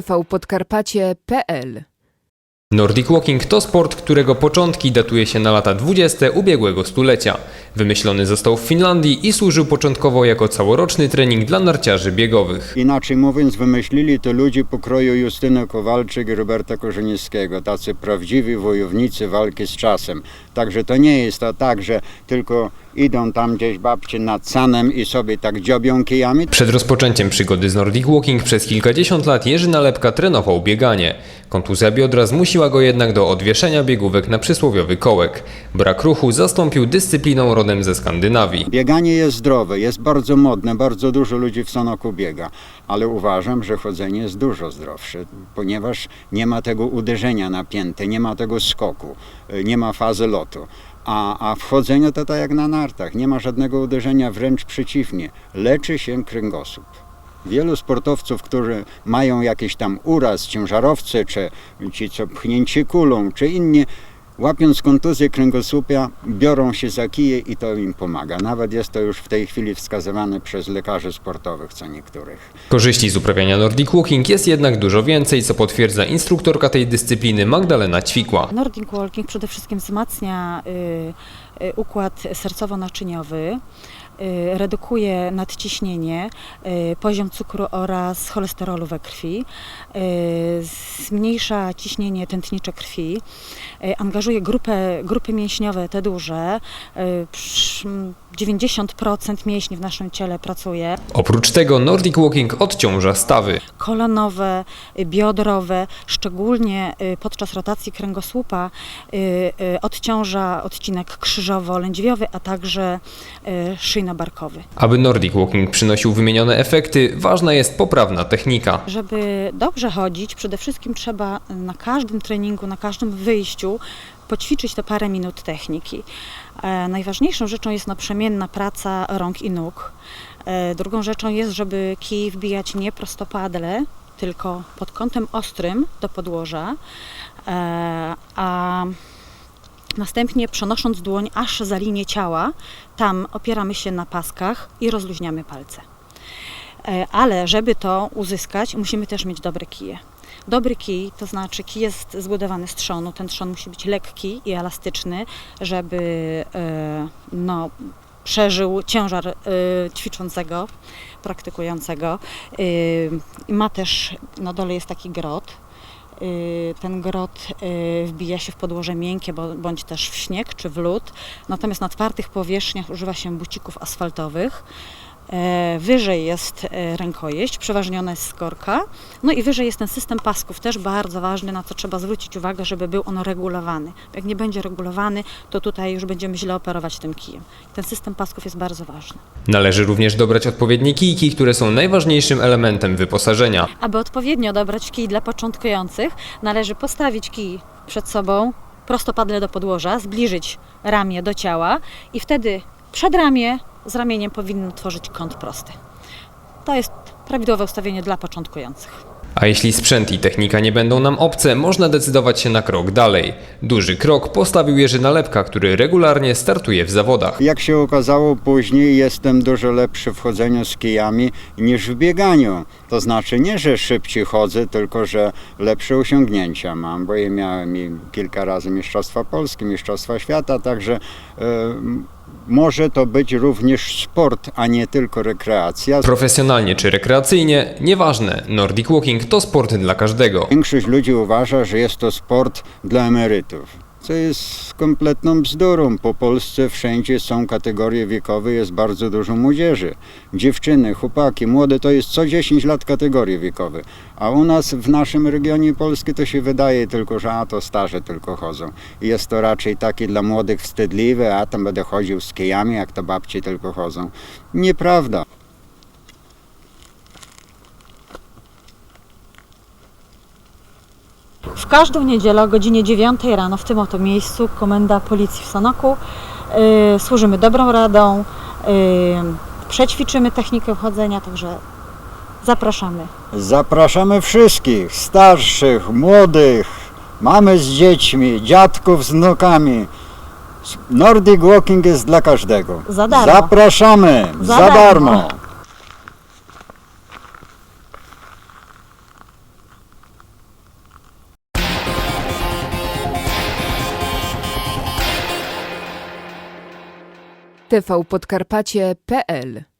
tvpodkarpacie.pl Nordic Walking to sport, którego początki datuje się na lata 20. ubiegłego stulecia. Wymyślony został w Finlandii i służył początkowo jako całoroczny trening dla narciarzy biegowych. Inaczej mówiąc, wymyślili to ludzie pokroju Justyny Kowalczyk i Roberta Korzeniewskiego, tacy prawdziwi wojownicy walki z czasem. Także to nie jest to tak, że tylko idą tam gdzieś babcie nad sanem i sobie tak dziobią kijami. Przed rozpoczęciem przygody z Nordic Walking przez kilkadziesiąt lat Jerzy Nalepka trenował bieganie. Kontuzja biodra zmusiła go jednak do odwieszenia biegówek na przysłowiowy kołek. Brak ruchu zastąpił dyscypliną rodem ze Skandynawii. Bieganie jest zdrowe, jest bardzo modne, bardzo dużo ludzi w Sanoku biega, ale uważam, że chodzenie jest dużo zdrowsze, ponieważ nie ma tego uderzenia na piętę, nie ma tego skoku, y, nie ma fazy lotu. A, a wchodzenie to tak jak na nartach, nie ma żadnego uderzenia, wręcz przeciwnie, leczy się kręgosłup. Wielu sportowców, którzy mają jakiś tam uraz, ciężarowcy, czy ci co pchnięci kulą, czy inni, łapiąc kontuzję kręgosłupia, biorą się za kije i to im pomaga. Nawet jest to już w tej chwili wskazywane przez lekarzy sportowych, co niektórych. Korzyści z uprawiania Nordic Walking jest jednak dużo więcej, co potwierdza instruktorka tej dyscypliny Magdalena Ćwikła. Nordic Walking przede wszystkim wzmacnia y, y, układ sercowo-naczyniowy, redukuje nadciśnienie, y, poziom cukru oraz cholesterolu we krwi, y, zmniejsza ciśnienie tętnicze krwi, y, angażuje grupę, grupy mięśniowe, te duże. y, psz- 90% mięśni w naszym ciele pracuje. Oprócz tego Nordic Walking odciąża stawy. Kolonowe, y, biodrowe, szczególnie y, podczas rotacji kręgosłupa y, odciąża odcinek krzyżowo-lędźwiowy, a także szyjno-barkowy. Aby Nordic Walking przynosił wymienione efekty, ważna jest poprawna technika. Żeby dobrze chodzić, przede wszystkim trzeba na każdym treningu, na każdym wyjściu poćwiczyć te parę minut techniki. E, najważniejszą rzeczą jest naprzemienna praca rąk i nóg. E, drugą rzeczą jest, żeby kij wbijać nie prostopadle, tylko pod kątem ostrym do podłoża, e, a następnie przenosząc dłoń aż za linię ciała, tam opieramy się na paskach i rozluźniamy palce. Ale żeby to uzyskać, musimy też mieć dobre kije. Dobry kij, to znaczy kij jest zbudowany z trzonu. Ten trzon musi być lekki i elastyczny, żeby e, no, przeżył ciężar e, ćwiczącego, praktykującego. E, Ma też, na dole jest taki grot. Ten grot wbija się w podłoże miękkie, bądź też w śnieg czy w lód. Natomiast na twardych powierzchniach używa się bucików asfaltowych. E, Wyżej jest e, rękojeść, przeważnie ona jest z korka. No i wyżej jest ten system pasków, też bardzo ważny, na co trzeba zwrócić uwagę, żeby był on regulowany. Jak nie będzie regulowany, to tutaj już będziemy źle operować tym kijem. Ten system pasków jest bardzo ważny. Należy również dobrać odpowiednie kijki, które są najważniejszym elementem wyposażenia. Aby odpowiednio dobrać kij dla początkujących, należy postawić kij przed sobą, prostopadle do podłoża, zbliżyć ramię do ciała i wtedy przedramię z ramieniem powinno tworzyć kąt prosty. To jest prawidłowe ustawienie dla początkujących. A jeśli sprzęt i technika nie będą nam obce, można decydować się na krok dalej. Duży krok postawił Jerzy Nalepka, który regularnie startuje w zawodach. Jak się okazało później, jestem dużo lepszy w chodzeniu z kijami niż w bieganiu. To znaczy nie, że szybciej chodzę, tylko że lepsze osiągnięcia mam, bo ja miałem i kilka razy Mistrzostwa Polskie, Mistrzostwa Świata, także e, może to być również sport, a nie tylko rekreacja. Profesjonalnie czy rekreacyjnie, nieważne, Nordic Walking to sport dla każdego. Większość ludzi uważa, że jest to sport dla emerytów. Co jest kompletną bzdurą. Po Polsce wszędzie są kategorie wiekowe, jest bardzo dużo młodzieży. Dziewczyny, chłopaki, młode to jest co 10 lat kategorie wiekowe. A u nas w naszym regionie Polski to się wydaje tylko, że a to starze tylko chodzą. I jest to raczej takie dla młodych wstydliwe, a tam będę chodził z kijami, jak to babci tylko chodzą. Nieprawda. W każdą niedzielę o godzinie 9 rano w tym oto miejscu Komenda Policji w Sanoku yy, służymy dobrą radą, yy, przećwiczymy technikę chodzenia, także zapraszamy. Zapraszamy wszystkich, starszych, młodych, mamy z dziećmi, dziadków z wnukami. Nordic Walking jest dla każdego. Za darmo. Zapraszamy, Za za, darmo. darmo. tvpodkarpacie.pl